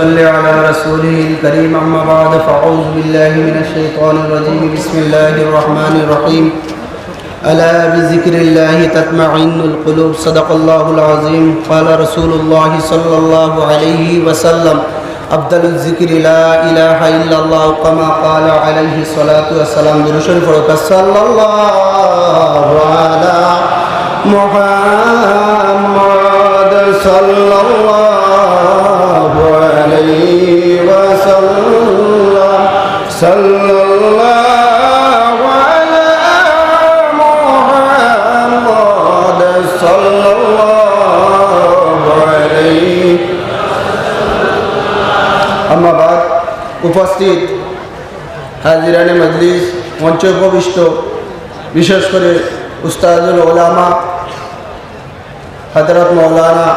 صل على رسوله الكريم. أما بعد فأعوذ بالله من الشيطان الرجيم. بسم الله الرحمن الرحيم. ألا بذكر الله تطمئن القلوب؟ صدق الله العظيم. قال رسول الله صلى الله عليه وسلم أفضل الذكر لا إله إلا الله كما قال عليه الصلاة والسلام. درشن فرق. صلى الله على محمد صلى الله উপস্থিত। হাজিরানে মজলিস মঞ্চ উপবিষ্ট বিশেষ করে উস্তাদুল ওলামা হজরত মৌলানা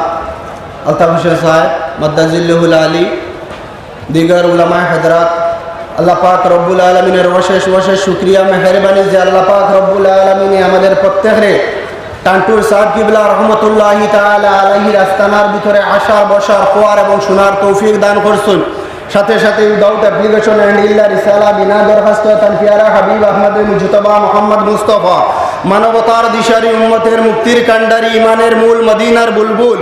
আলতাফ হোসেন সাহেব মদ্দাজিল্লুল আলী, দিগার উলামায় হজরত আল্লাহ পাক রব্বুল আলমিনের অশেষ অশেষ শুক্রিয়া, মেহরবানি যে আল্লাহ পাক রব্বুল আলমিনে আমাদের প্রত্যেকের টান্টুর সাহেব কিবলা রহমতুল্লাহ তালা আলহির আস্তানার ভিতরে আসার বসার খোয়ার এবং শোনার তৌফিক দান করছুন। সাথে সাথে উইদাউট অ্যাপ্লিকেশন অ্যান্ড ইল্লা রিসালা বিনা দরখাস্ত তানফিয়ারা হাবিব আহমদ মুজতবা মোহাম্মদ মুস্তফা। মানবতার দিশারি উম্মতের মুক্তির কান্ডারি ইমানের মূল মদিনার বুলবুল।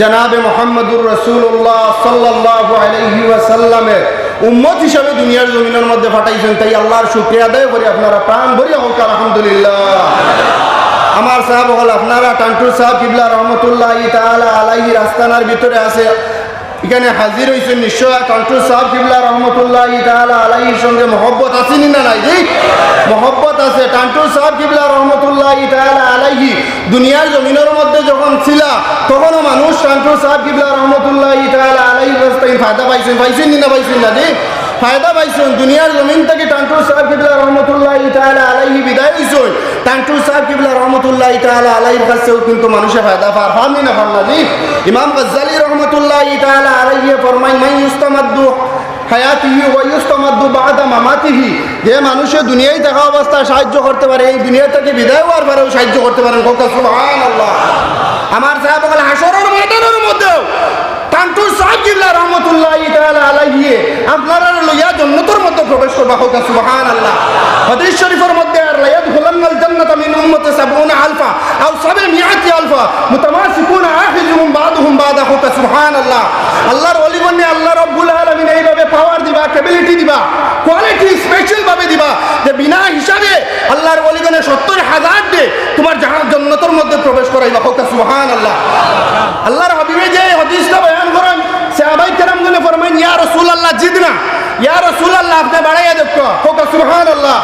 জনাবে মোহাম্মদুর রসুল্লাহ সাল্লাহ আলহি ওয়াসাল্লামের উম্মত হিসাবে দুনিয়ার জমিনের মধ্যে পাঠাইছেন তাই আল্লাহর শুক্রিয়া আদায় করি, আপনারা প্রাণ ভরি হোক আলহামদুলিল্লাহ। আমার সাহেব হল আপনারা টান্টুর সাহেব কিবলা রহমতুল্লাহ তালা আলাইহির আস্তানার ভিতরে আছে। এখানে হাজির হয়েছেন নিশ্চয় টান্টুর সাহেব কিবলা রহমতুল্লাহ তালা আলাইহির সঙ্গে মহব্বত আছেনি না নাই? মহব্বত আছে। টান্টুর সাহেব কিবলা রহমতুল্লাহ তালা আলাইহি দুনিয়ার জমিনের মধ্যে যখন ছিল, তখনও মানুষ টান্টুর সাহেব কিবলা রহমতুল্লাহ তালা আলাইহি ফায়দা পাইছেন পাইছেন নি পাইছেন না? জি, ফায়দা পাইছেন। দুনিয়ার জমিন থেকে টান্টুর সাহেব কিবলা রহমতুল্লাহ তালা আলাইহি বিদায় কিবলা রহমতুল্লাহ অবস্থায় সাহায্য করতে পারে, এই দুনিয়া থেকে বিদায় হওয়ার পরেও সাহায্য করতে পারেন। আমার সাহেব রহমতুল্লাহ আপনারা লইয়া জান্নাতের মধ্যে প্রবেশ করবা। হোক সুবহানাল্লাহ। হাদিস শরীফের মধ্যে আর উম্মতি 70 আলফা আও 700 আলফা মুতামাসিকুন আখিজুহুম বাদুহুম বাদা হোক সুবহানাল্লাহ আল্লাহর বন্নে আল্লাহ রাব্বুল আলামিন এইভাবে পাওয়ার দিবা ক্যাপাবিলিটি দিবা কোয়ালিটি স্পেশাল ভাবে দিবা যে বিনা হিসাবে আল্লাহর ওলিগণে 70 হাজার দে তোমার জাহান জান্নাতের মধ্যে প্রবেশ করাইবা। হোক সুবহানাল্লাহ। আল্লাহর হাবিবে যে হাদিসটা বয়ান করেন, সাহাবাই কেরাম গুনে ফরমাইন, ইয়া রাসূলুল্লাহ, জিদনা। ইয়া রাসূলুল্লাহ, আপনি বাড়াইয়া দেখো। হোক সুবহানাল্লাহ।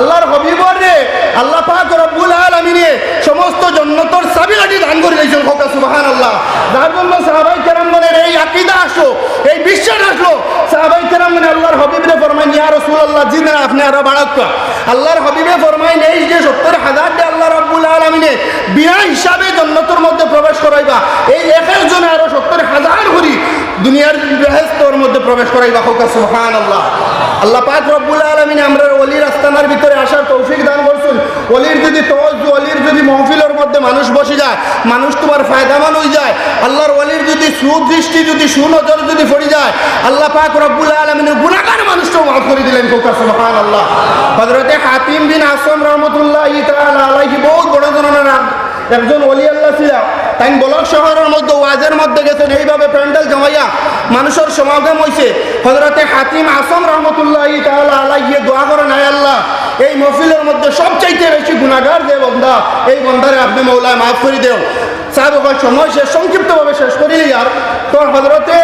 আল্লাহর হাবিবর রে আল্লাহ পাক রব্বুল আলামিনে সমস্ত জান্নাতের চাবিকাঠি দান করে দিয়েছেন। হোক, সুবহানাল্লাহ। যার জন্য সাহাবাই কেরাম গুনের এই আকীদা আসলো এই বিশ্বাস আসলো। সাহাবাই কেরাম গুনে আল্লাহর হাবিবরে ফরমাইন, ইয়া রাসূলুল্লাহ জিদনা আপনি আরও বাড়াক আল্লাহর হাবিবে ফরমাইন, এই যে সত্তর হাজার আল্লাহ রব্বুল আলমিনে বিনা হিসাবে জন্নতর মধ্যে প্রবেশ করাইবা, এই এক একজনে আরও সত্তর হাজার করি দুনিয়ার বেহেস্তর মধ্যে প্রবেশ করাইবা। হোক সুহান আল্লাহ আল্লাহ পাক রব্বুল আলমিনে আমরা অলির আস্তানার ভিতরে আসার তৌফিক দান করছেন। অলির যদি তজ অলির যদি মহফিলের মধ্যে মানুষ বসে যায়, মানুষ তোমার ফায়দামান হয়ে যায়। আল্লাহর অলির যদি সুদৃষ্টি, যদি সুনজর যদি পড়ে যায়, আল্লাহ পাক রব্বুল আলমিনের গুণাগার মানুষটাও মাফ করে দিলেন হোক সুহান আল্লাহ হজরতে হাতিম বিন আসম রহমতুল্লাহ আলাইহি বহুত বড় ধরনের একজন অলি আল্লাহ ছিল তাই বলক শহরের মধ্যে, ওয়াজের মধ্যে গেছেন। এইভাবে প্যান্ডেল জমাইয়া মানুষের সমাগম হয়েছে হজরতে হাতিম আসম রহমতুল্লাহ তাহলে আলাইহিয়ে দোয়া করেন আয় আল্লাহ, এই মহফিলের মধ্যে সবচাইতে বেশি গুণাগার যে বন্ধা এই বন্ধারে আপনি মৌলায় মাফ করে দেও। সাহেব সময় শেষ, সংক্ষিপ্তভাবে শেষ করিলি আর। তো হজরতে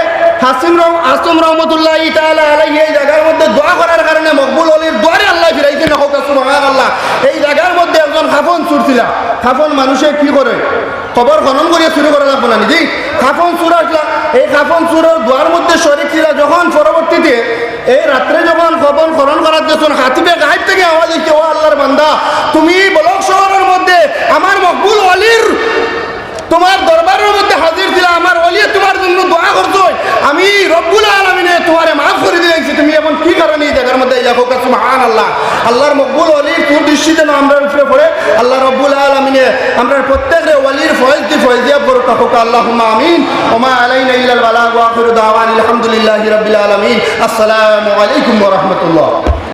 হাসিম রহম আসম রহমতুল্লাহ তাহলে আলাই এই জায়গার মধ্যে দোয়া করার কারণে মকবুল অলির দোয়ারে আল্লাহ ফিরাইছেন। হোক সুবহান আল্লাহ এই একজন খাফন চুরছিল খাফন মানুষে কি করে খবর খনন করিয়া শুরু করা লাগবে না নিজেই খাফন চুর আসলা এই খাফন চুরের দোয়ার মধ্যে শরিক ছিল যখন পরবর্তীতে এই রাত্রে যখন খবর খনন করার যখন হাতিবে গাইব থেকে আওয়াজ দিচ্ছে ও আল্লাহর বান্দা, তুমি বলক শহরের মধ্যে আমার মকবুল অলির তোমার দরবারের মধ্যে হাজির ছিল আমার অলিয়ে তোমার জন্য দোয়া করতো আমি রব্বুল আলমিনে তোমারে মাফ করে দিলেন তুমি এখন কি কারণে এই জায়গার মধ্যে এই দেখো সুবহান আল্লাহ আল্লাহর মকবুল অলির না আমরা উপরে পড়ে আল্লাহ রব্বুল আলমিনে আমরা প্রত্যেকের ওয়ালির ফয়েজ দি ফয়েজ দিয়া বড় কাকুক আল্লাহ আমিন। ওমা আলাইনা ইলাল বালাগ ওয়া আখিরু দাওয়ান আলহামদুলিল্লাহি রাব্বিল আলামিন। আসসালামু আলাইকুম রাহমাতুল্লাহ।